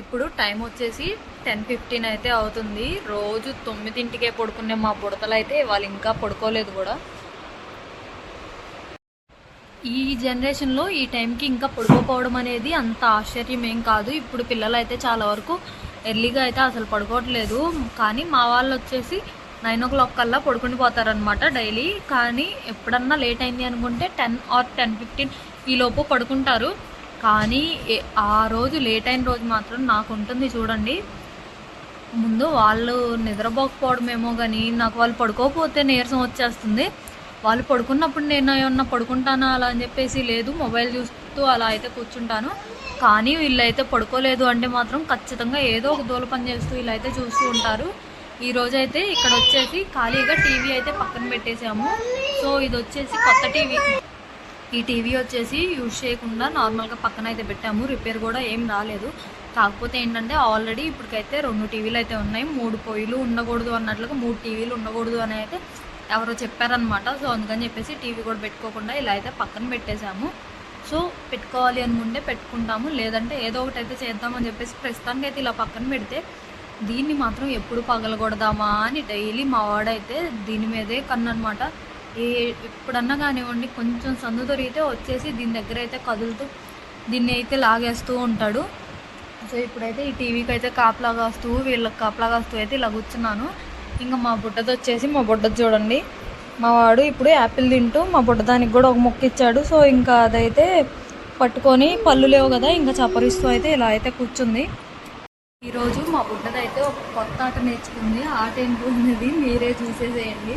ఇప్పుడు టైం వచ్చేసి ten fifteen అయితే అవుతుంది. రోజు తొమ్మిదింటికే పడుకునే మా బుడతలు అయితే వాళ్ళు ఇంకా పడుకోలేదు కూడా. ఈ జనరేషన్లో ఈ టైంకి ఇంకా పడుకోపోవడం అనేది అంత ఆశ్చర్యం ఏం కాదు. ఇప్పుడు పిల్లలు అయితే చాలా వరకు ఎర్లీగా అయితే అసలు పడుకోవట్లేదు. కానీ మా వాళ్ళు వచ్చేసి నైన్ ఓ క్లాక్ కల్లా పడుకుని పోతారనమాట డైలీ. కానీ ఎప్పుడన్నా లేట్ అయింది అనుకుంటే టెన్ ఆర్ టెన్ ఫిఫ్టీన్ ఈలోపు పడుకుంటారు. కానీ ఏ- ఆ రోజు లేట్ అయిన రోజు మాత్రం నాకు ఉంటుంది చూడండి. ముందు వాళ్ళు నిద్రపోకపోవడమేమో కానీ నాకు వాళ్ళు పడుకోకపోతే నీరసం వచ్చేస్తుంది. వాళ్ళు పడుకున్నప్పుడు నేను ఏమన్నా పడుకుంటానా అలా అని చెప్పేసి లేదు మొబైల్ చూస్తూ అలా అయితే కూర్చుంటాను. కానీ వీళ్ళైతే పడుకోలేదు అంటే మాత్రం ఖచ్చితంగా ఏదో ఒక దూల పని చేస్తూ వీళ్ళు అయితే చూస్తూ ఉంటారు. ఈ రోజైతే ఇక్కడ వచ్చేసి ఖాళీగా టీవీ అయితే పక్కన పెట్టేసాము సో ఇది వచ్చేసి కొత్త టీవీ. ఈ టీవీ వచ్చేసి యూజ్ చేయకుండా నార్మల్గా పక్కన అయితే పెట్టాము. రిపేర్ కూడా ఏం రాలేదు. కాకపోతే ఏంటంటే ఆల్రెడీ ఇప్పటికైతే రెండు టీవీలు అయితే ఉన్నాయి. మూడు పొయ్యిలు ఉండకూడదు అన్నట్లుగా మూడు టీవీలు ఉండకూడదు అని అయితే ఎవరో చెప్పారనమాట సో అందుకని చెప్పేసి టీవీ కూడా పెట్టుకోకుండా ఇలా అయితే పక్కన పెట్టేశాము. సో పెట్టుకోవాలి అనుకుంటే పెట్టుకుంటాము. లేదంటే ఏదో ఒకటి అయితే చేద్దామని చెప్పేసి ప్రస్తుతానికి అయితే ఇలా పక్కన పెడితే దీన్ని మాత్రం ఎప్పుడు పగలగొడదామా అని డైలీ మా వాడైతే దీని మీదే కన్నమాట ఏ ఎప్పుడన్నా కానివ్వండి కొంచెం సందు దొరికితే వచ్చేసి దీని దగ్గర అయితే కదులుతూ దీన్ని అయితే లాగేస్తూ ఉంటాడు. సో ఇప్పుడైతే ఈ టీవీకి అయితే కాపలా కాస్తూ వీళ్ళకి కాపలా కాస్తూ అయితే ఇలా కూర్చున్నాను. ఇంకా మా బుడ్డది వచ్చేసి మా బుడ్డది చూడండి. మా వాడు ఇప్పుడు యాపిల్ తింటూ మా బుడ్డదానికి కూడా ఒక మొక్క ఇచ్చాడు. సో ఇంకా అదైతే పట్టుకొని పళ్ళు లేవు కదా ఇంకా చప్పరిస్తూ అయితే ఇలా అయితే కూర్చుంది. ఈరోజు మా బుడ్డదైతే ఒక కొత్త ఆట నేర్చుకుంది. ఆట ఏంటి మీరే చూసేసేయండి.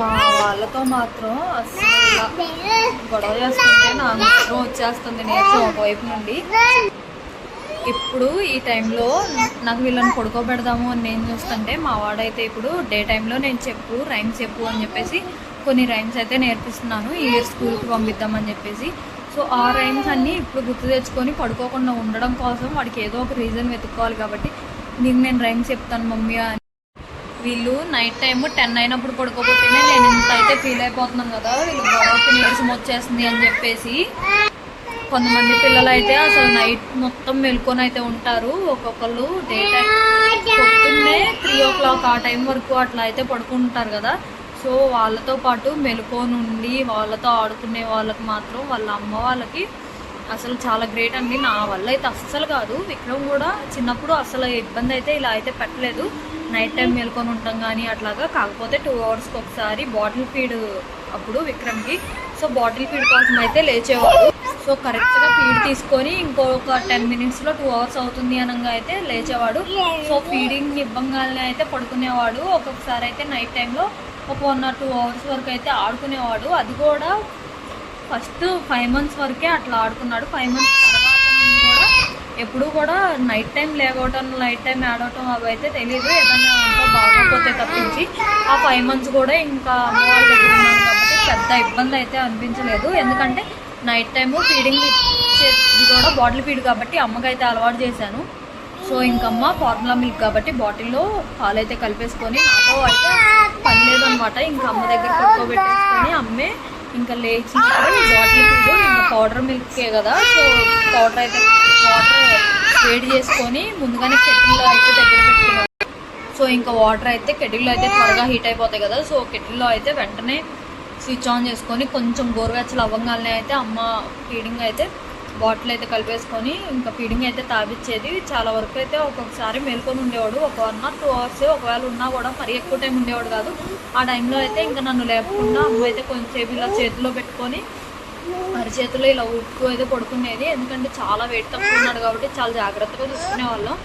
మా వాళ్ళతో మాత్రం అసలు గొడవ చేస్తుంటే నాకు మాత్రం వచ్చేస్తుంది నేర్చు ఒకవైపు నుండి. ఇప్పుడు ఈ టైంలో నాకు వీళ్ళని పడుకోబెడదాము అని నేను చూస్తుంటే మా వాడైతే ఇప్పుడు డే టైంలో నేను చెప్పు రైమ్స్ చెప్పు అని చెప్పేసి కొన్ని రైమ్స్ అయితే నేర్పిస్తున్నాను ఈ ఇయర్ స్కూల్కి పంపిద్దామని చెప్పేసి. సో ఆ రైమ్స్ అన్నీ ఇప్పుడు గుర్తు తెచ్చుకొని పడుకోకుండా ఉండడం కోసం వాడికి ఏదో ఒక రీజన్ వెతుక్కోవాలి కాబట్టి నీకు నేను రైమ్స్ చెప్తాను మమ్మీ అని వీళ్ళు నైట్ టైం టెన్ అయినప్పుడు పడుకోపోతేనే నేను ఇంత అయితే ఫీల్ అయిపోతున్నాను కదా. వీళ్ళు గొడవకి నీరసం వచ్చేస్తుంది అని చెప్పేసి. కొంతమంది పిల్లలు అయితే అసలు నైట్ మొత్తం మెలుకొని అయితే ఉంటారు. ఒక్కొక్కళ్ళు డే టైం పొద్దున్నే త్రీ ఓ క్లాక్ ఆ టైం వరకు అట్లా అయితే పడుకుంటారు కదా. సో వాళ్ళతో పాటు మెలుకొని ఉండి వాళ్ళతో ఆడుకునే వాళ్ళకి మాత్రం వాళ్ళ అమ్మ వాళ్ళకి అసలు చాలా గ్రేట్ అండి. నా వల్ల అయితే అస్సలు కాదు. విక్రమ్ కూడా చిన్నప్పుడు అసలు ఇబ్బంది అయితే ఇలా అయితే పెట్టలేదు. నైట్ టైం మేల్కొని ఉంటాం కానీ అట్లాగా. కాకపోతే టూ అవర్స్కి ఒకసారి బాటిల్ ఫీడ్ అప్పుడు విక్రమ్కి. సో బాటిల్ ఫీడ్ కోసం అయితే లేచేవాడు సో కరెక్ట్గా ఫీడ్ తీసుకొని ఇంకొక టెన్ మినిట్స్లో టూ అవర్స్ అవుతుంది అనగా అయితే లేచేవాడు. సో ఫీడింగ్ ఇవ్వగానే అయితే పడుకునేవాడు. ఒక్కొక్కసారి అయితే నైట్ టైంలో ఒక వన్ ఆర్ టూ అవర్స్ వరకు అయితే ఆడుకునేవాడు. అది కూడా ఫస్ట్ ఫైవ్ మంత్స్ వరకే అట్లా ఆడుకున్నాడు. ఫైవ్ మంత్స్ ఎప్పుడు కూడా నైట్ టైం లేవటం నైట్ టైం ఆడటం అవి అయితే తెలియదు ఏదైనా అంతా బాగోకపోతే తప్పించి ఆ ఫైవ్ మంత్స్ కూడా ఇంకా అమ్మ వాళ్ళ దగ్గర ఉన్నాం కాబట్టి పెద్ద ఇబ్బంది అయితే అనిపించలేదు. ఎందుకంటే నైట్ టైము ఫీడింగ్ ఇది కూడా బాటిల్ ఫీడ్ కాబట్టి అమ్మకైతే అలవాటు చేశాను. సో ఇంకమ్మ ఫార్ములా మిల్క్ కాబట్టి బాటిల్లో పాలైతే కలిపేసుకొని నాతో అయితే పని లేదనమాట ఇంకా అమ్మ దగ్గర పడుకోబెట్టేసుకొని అమ్మే ఇంకా లేచి బాటిల్ ఫీడ్ ఇంకా పౌడర్ మిల్కే కదా. సో పౌడర్ అయితే వాటర్ వేడి చేసుకొని ముందుగానే కెటిల్లో అయితే దగ్గర పెట్టుకున్నాను సో ఇంకా వాటర్ అయితే కెటిల్లో అయితే త్వరగా హీట్ అయిపోతాయి కదా. సో కెటిల్లో అయితే వెంటనే స్విచ్ ఆన్ చేసుకొని కొంచెం గోరువెచ్చలు అవ్వగానే అయితే అమ్మ ఫీడింగ్ అయితే బాటిల్ అయితే కలిపేసుకొని ఇంకా ఫీడింగ్ అయితే తాగిచ్చేది. చాలా వరకు అయితే ఒక్కొక్కసారి మేల్కొని ఉండేవాడు. ఒక వన్ ఆర్ టూ అవర్స్ ఒకవేళ ఉన్నా కూడా మరీ ఎక్కువ టైం ఉండేవాడు కాదు. ఆ టైంలో అయితే ఇంకా నన్ను లేకుండా అమ్మ అయితే కొంచెంసేపు ఇలా చేతిలో పెట్టుకొని అరిచేతిలో ఇలా ఉప్పు అయితే పడుకునేది. ఎందుకంటే చాలా వెయిట్ తక్కువ ఉన్నాడు కాబట్టి చాలా జాగ్రత్తగా చూసుకునే వాళ్ళం.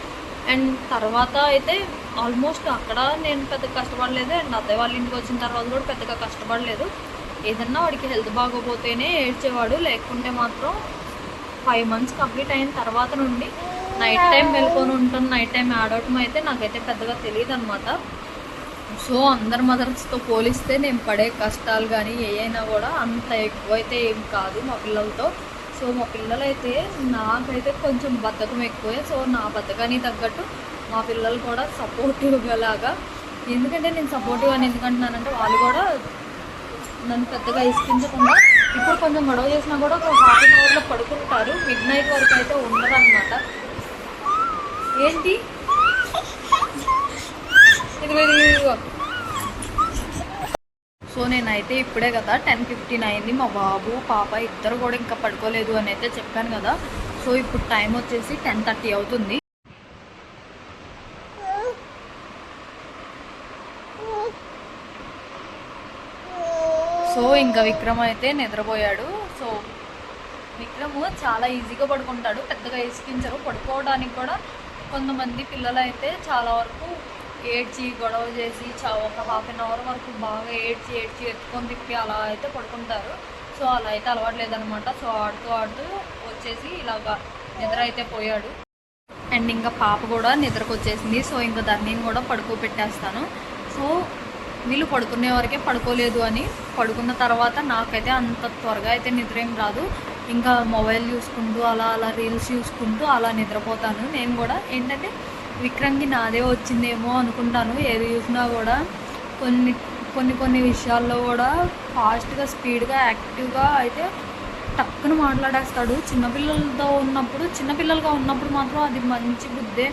అండ్ తర్వాత అయితే ఆల్మోస్ట్ అక్కడ నేను పెద్దగా కష్టపడలేదు. అండ్ అత్తయ్య వాళ్ళ ఇంటికి వచ్చిన తర్వాత కూడా పెద్దగా కష్టపడలేదు. ఏదన్నా వాడికి హెల్త్ బాగోపోతేనే ఏడ్చేవాడు. లేకుంటే మాత్రం ఫైవ్ మంత్స్ కంప్లీట్ అయిన తర్వాత నుండి నైట్ టైం వెళ్ళుకొని ఉంటాను. నైట్ టైం ఆడవటం అయితే నాకైతే పెద్దగా తెలియదు అనమాట సో అందరి మదర్స్తో పోలిస్తే నేను పడే కష్టాలు కానీ ఏ కూడా అంత ఎక్కువైతే ఏం కాదు మా పిల్లలతో. సో మా పిల్లలైతే నాకైతే కొంచెం బద్ధకం ఎక్కువే. సో నా బద్ధకానికి తగ్గట్టు మా పిల్లలు కూడా సపోర్టివ్గా లాగా. ఎందుకంటే నేను సపోర్టివ్ అని ఎందుకంటున్నానంటే వాళ్ళు కూడా నన్ను పెద్దగా ఇసుకించకుండా ఇప్పుడు కొంచెం గొడవ చేసినా కూడా ఒక హాఫ్ అన్ అవర్లో పడుకుంటారు. మిడ్ నైట్ వరకు అయితే ఉండరు అనమాట ఏంటి ఇది మీరు సో నేనైతే ఇప్పుడే కదా టెన్ ఫిఫ్టీన్ అయింది. మా బాబు పాప ఇద్దరు కూడా ఇంకా పడుకోలేదు అని అయితే చెప్పాను కదా. సో ఇప్పుడు టైం వచ్చేసి టెన్ థర్టీ అవుతుంది. సో ఇంకా విక్రమ్ అయితే నిద్రపోయాడు. సో విక్రమ్ చాలా ఈజీగా పడుకుంటాడు. పెద్దగా ఇసుకించరు పడుకోవడానికి కూడా కొంతమంది పిల్లలు అయితే చాలా వరకు ఏడ్చి గొడవ చేసి చా ఒక హాఫ్ అన్ అవర్ వరకు బాగా ఏడ్చి ఏడ్చి ఎత్తుకొని తిప్పి అలా అయితే పడుకుంటారు. సో అలా అయితే అలవాటు లేదనమాట. సో ఆడుతూ ఆడుతూ వచ్చేసి ఇలాగా నిద్ర అయితే పోయాడు. అండ్ ఇంకా పాప కూడా నిద్రకు వచ్చేసింది. సో ఇంకా దాన్ని కూడా పడుకోబెట్టేస్తాను సో వీళ్ళు పడుకునే వరకే పడుకోలేదు అని పడుకున్న తర్వాత నాకైతే అంత త్వరగా అయితే నిద్ర ఏం రాదు. ఇంకా మొబైల్ చూసుకుంటూ అలా అలా రీల్స్ చూసుకుంటూ అలా నిద్రపోతాను. నేను కూడా ఏంటంటే విక్రమ్కి నాదే వచ్చిందేమో అనుకుంటాను. ఏది చూసినా కూడా కొన్ని కొన్ని కొన్ని విషయాల్లో కూడా ఫాస్ట్గా స్పీడ్గా యాక్టివ్గా అయితే టక్కున మాట్లాడేస్తాడు. చిన్నపిల్లలతో ఉన్నప్పుడు చిన్నపిల్లలుగా ఉన్నప్పుడు మాత్రం అది మంచి బుద్ధే.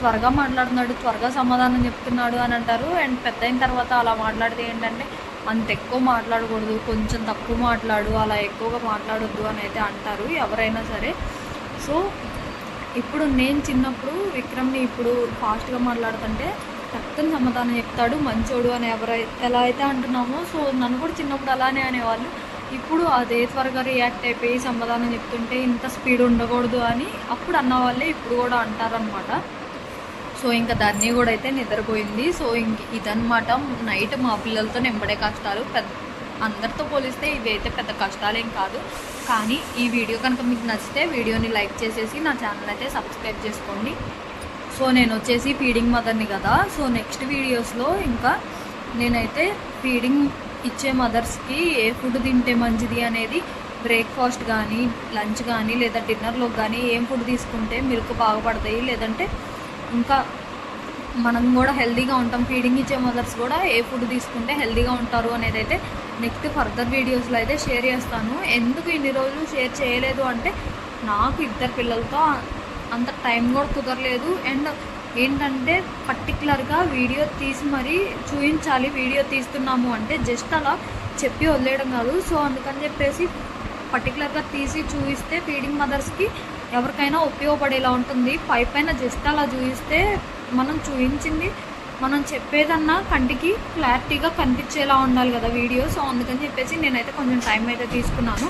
త్వరగా మాట్లాడుతున్నాడు త్వరగా సమాధానం చెప్తున్నాడు అని అంటారు. అండ్ పెద్ద అయిన తర్వాత అలా మాట్లాడితే ఏంటంటే అంత ఎక్కువ మాట్లాడకూడదు కొంచెం తక్కువ మాట్లాడు అలా ఎక్కువగా మాట్లాడొద్దు అని అయితే అంటారు ఎవరైనా సరే. సో ఇప్పుడు నేను చిన్నప్పుడు విక్రమ్ని ఇప్పుడు ఫాస్ట్గా మాట్లాడుతుంటే చక్కని సమాధానం చెప్తాడు మంచోడు అని ఎవరైతే ఎలా అయితే అంటున్నామో సో నన్ను కూడా చిన్నప్పుడు అలానే అనేవాళ్ళు. ఇప్పుడు అదే త్వరగా రియాక్ట్ అయిపోయి సమాధానం చెప్తుంటే ఇంత స్పీడ్ ఉండకూడదు అని అప్పుడు అన్న వాళ్ళే ఇప్పుడు కూడా అంటారనమాట సో ఇంకా ధర్ని కూడా అయితే నిద్రపోయింది. సో ఇంక ఇదన్నమాట. నైట్ మా పిల్లలతో నింబడే కష్టాలు పెద్ద అందరితో పోలిస్తే ఇవైతే పెద్ద కష్టాలేం కాదు. కానీ ఈ వీడియో కనుక మీకు నచ్చితే వీడియోని లైక్ చేసేసి నా ఛానల్ అయితే సబ్స్క్రైబ్ చేసుకోండి. సో నేను వచ్చేసి ఫీడింగ్ మదర్ని కదా. సో నెక్స్ట్ వీడియోస్లో ఇంకా నేనైతే ఫీడింగ్ ఇచ్చే మదర్స్కి ఏ ఫుడ్ తింటే మంచిది అనేది బ్రేక్ఫాస్ట్ కానీ లంచ్ కానీ లేదా డిన్నర్లో కానీ ఏం ఫుడ్ తీసుకుంటే మిల్క్ బాగుపడతాయి. లేదంటే ఇంకా మనం కూడా హెల్తీగా ఉంటాం. ఫీడింగ్ ఇచ్చే మదర్స్ కూడా ఏ ఫుడ్ తీసుకుంటే హెల్తీగా ఉంటారు అనేది అయితే నెక్స్ట్ ఫర్దర్ వీడియోస్లో అయితే షేర్ చేస్తాను. ఎందుకు ఇన్ని రోజులు షేర్ చేయలేదు అంటే నాకు ఇద్దరు పిల్లలతో అంత టైం కూడా కుదరలేదు. అండ్ ఏంటంటే పర్టికులర్గా వీడియో తీసి మరీ చూపించాలి వీడియో తీస్తున్నాము అంటే జస్ట్ అలా చెప్పి వదిలేయడం కాదు. సో అందుకని చెప్పేసి పర్టికులర్గా తీసి చూపిస్తే ఫీడింగ్ మదర్స్కి ఎవరికైనా ఉపయోగపడేలా ఉంటుంది. పై పైన జస్ట్ అలా చూపిస్తే మనం చూపించింది మనం చెప్పేదన్నా కంటికి క్లారిటీగా కనిపించేలా ఉండాలి కదా వీడియో సో అందుకని చెప్పేసి నేనైతే కొంచెం టైం అయితే తీసుకున్నాను.